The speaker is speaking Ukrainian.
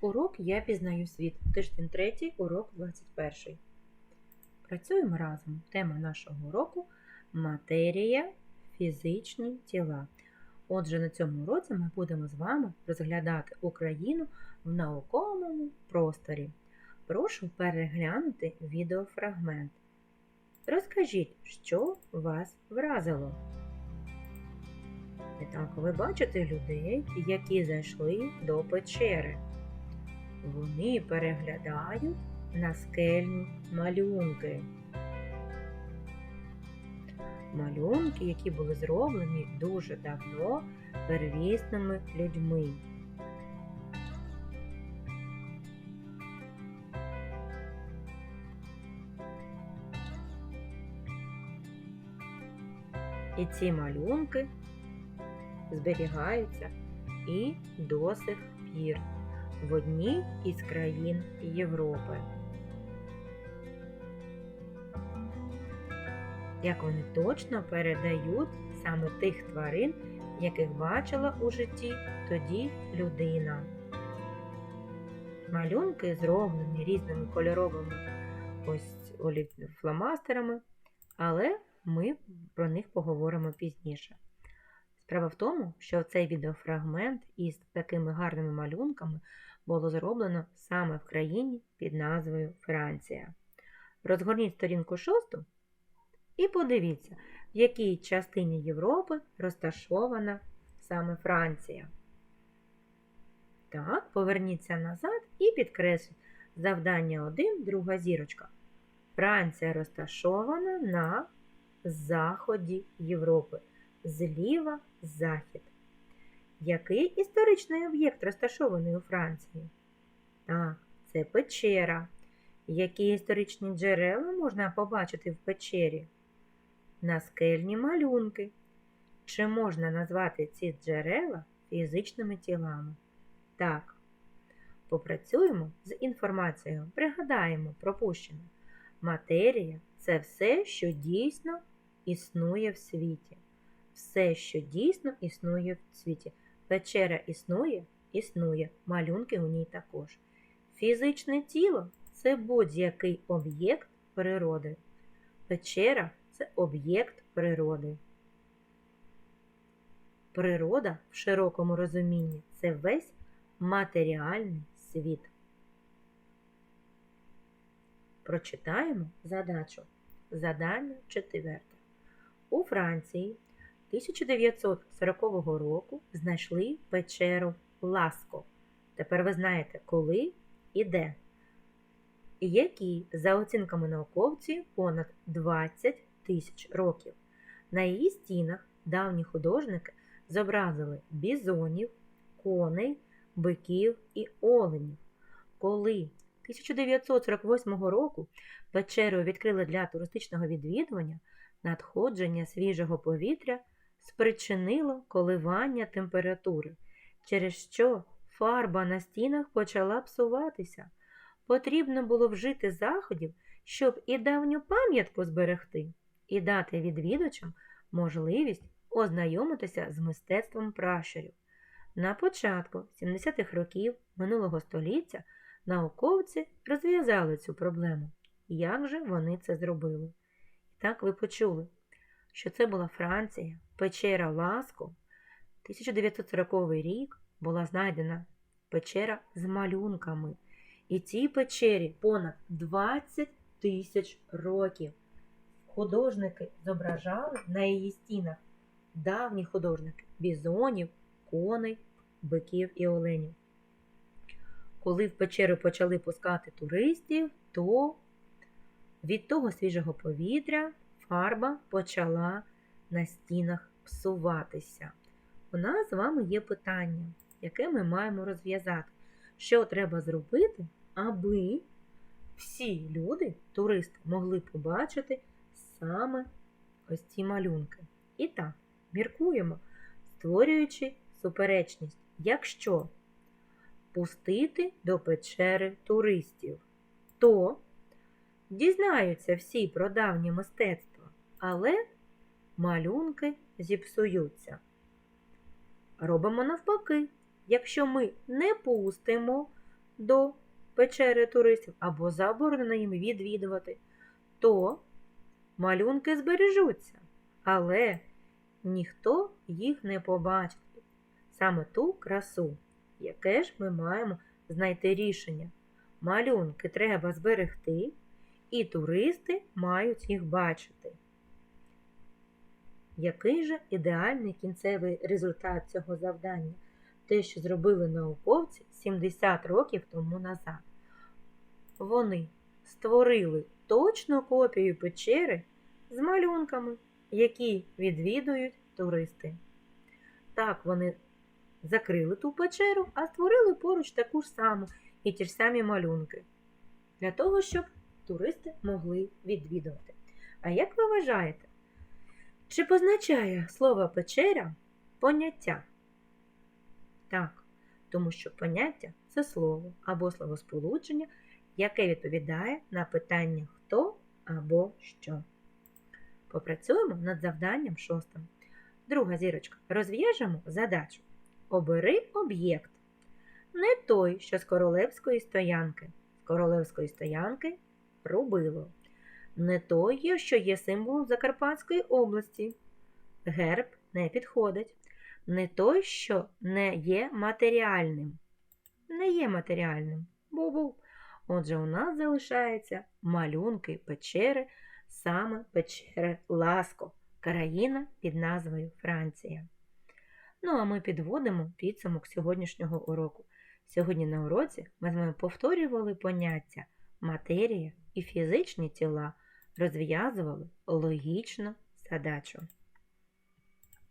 Урок Я пізнаю світ. Тиждень 3, урок 21. Працюємо разом. Тема нашого уроку матерія, фізичні тіла. Отже, на цьому уроці ми будемо з вами розглядати Україну в науковому просторі. Прошу переглянути відеофрагмент. Розкажіть, що вас вразило. І так, ви бачите людей, які зайшли до печери. Вони переглядають наскельні малюнки. Малюнки, які були зроблені дуже давно первісними людьми. І ці малюнки зберігаються і до сих пір в одній із країн Європи. Як вони точно передають саме тих тварин, яких бачила у житті тоді людина. Малюнки зроблені різними кольоровими ось фломастерами, але ми про них поговоримо пізніше. Справа в тому, що цей відеофрагмент із такими гарними малюнками було зроблено саме в країні під назвою Франція. Розгорніть сторінку шосту і подивіться, в якій частині Європи розташована саме Франція. Так, поверніться назад і підкресліть завдання 1, друга зірочка. Франція розташована на заході Європи. Зліва захід. Який історичний об'єкт розташований у Франції? Так, це печера. Які історичні джерела можна побачити в печері? Наскельні малюнки. Чи можна назвати ці джерела фізичними тілами? Так. Попрацюємо з інформацією, пригадаємо пропущене. Матерія це все, що дійсно існує в світі. Все, що дійсно існує в світі. Печера існує, існує, малюнки у ній також. Фізичне тіло це будь-який об'єкт природи. Печера це об'єкт природи. Природа в широкому розумінні це весь матеріальний світ. Прочитаємо задачу. Задання четверте. У Франції 1940 року знайшли печеру Ласко. Тепер ви знаєте, коли і де. Які, за оцінками науковців, понад 20 тисяч років. На її стінах давні художники зобразили бізонів, коней, биків і оленів. Коли 1948 року печеру відкрили для туристичного відвідування, надходження свіжого повітря спричинило коливання температури, через що фарба на стінах почала псуватися. Потрібно було вжити заходів, щоб і давню пам'ятку зберегти, і дати відвідувачам можливість ознайомитися з мистецтвом пращурів. На початку 70-х років минулого століття науковці розв'язали цю проблему. Як же вони це зробили? І так ви почули, що це була Франція, печера Ласко. 1940 рік була знайдена печера з малюнками. І цій печері понад 20 тисяч років. Художники зображали на її стінах давні художники бізонів, коней, биків і оленів. Коли в печеру почали пускати туристів, то від того свіжого повітря фарба почала на стінах псуватися. У нас з вами є питання, яке ми маємо розв'язати. Що треба зробити, аби всі люди, туристи, могли побачити саме ось ці малюнки. І так, міркуємо, створюючи суперечність, якщо пустити до печери туристів, то дізнаються всі про давнє мистецтво, але малюнки зіпсуються. Робимо навпаки. Якщо ми не пустимо, до печери туристів або заборонено їм відвідувати, то малюнки збережуться, але ніхто їх не побачить. Саме ту красу, яке ж ми маємо знайти рішення. Малюнки треба зберегти, і туристи мають їх бачити. Який же ідеальний кінцевий результат цього завдання? Те, що зробили науковці 70 років тому назад. Вони створили точну копію печери з малюнками, які відвідують туристи. Так вони закрили ту печеру, а створили поруч таку ж саму і ті ж самі малюнки. Для того, щоб туристи могли відвідувати. А як ви вважаєте, чи позначає слово печеря поняття? Так, тому що поняття це слово або словосполучення, яке відповідає на питання хто або що. Попрацюємо над завданням шостим. Друга зірочка. Розв'яжемо задачу. Обери об'єкт. Не той, що з королевської стоянки. З королевської стоянки рубило. Не той, що є символом Закарпатської області. Герб не підходить. Не той, що не є матеріальним. Не є матеріальним. Бу-бу. Отже, у нас залишаються малюнки печери, саме печери Ласко, країна під назвою Франція. Ну, а ми підводимо підсумок сьогоднішнього уроку. Сьогодні на уроці ми з вами повторювали поняття матерія і фізичні тіла, розв'язували логічну задачу.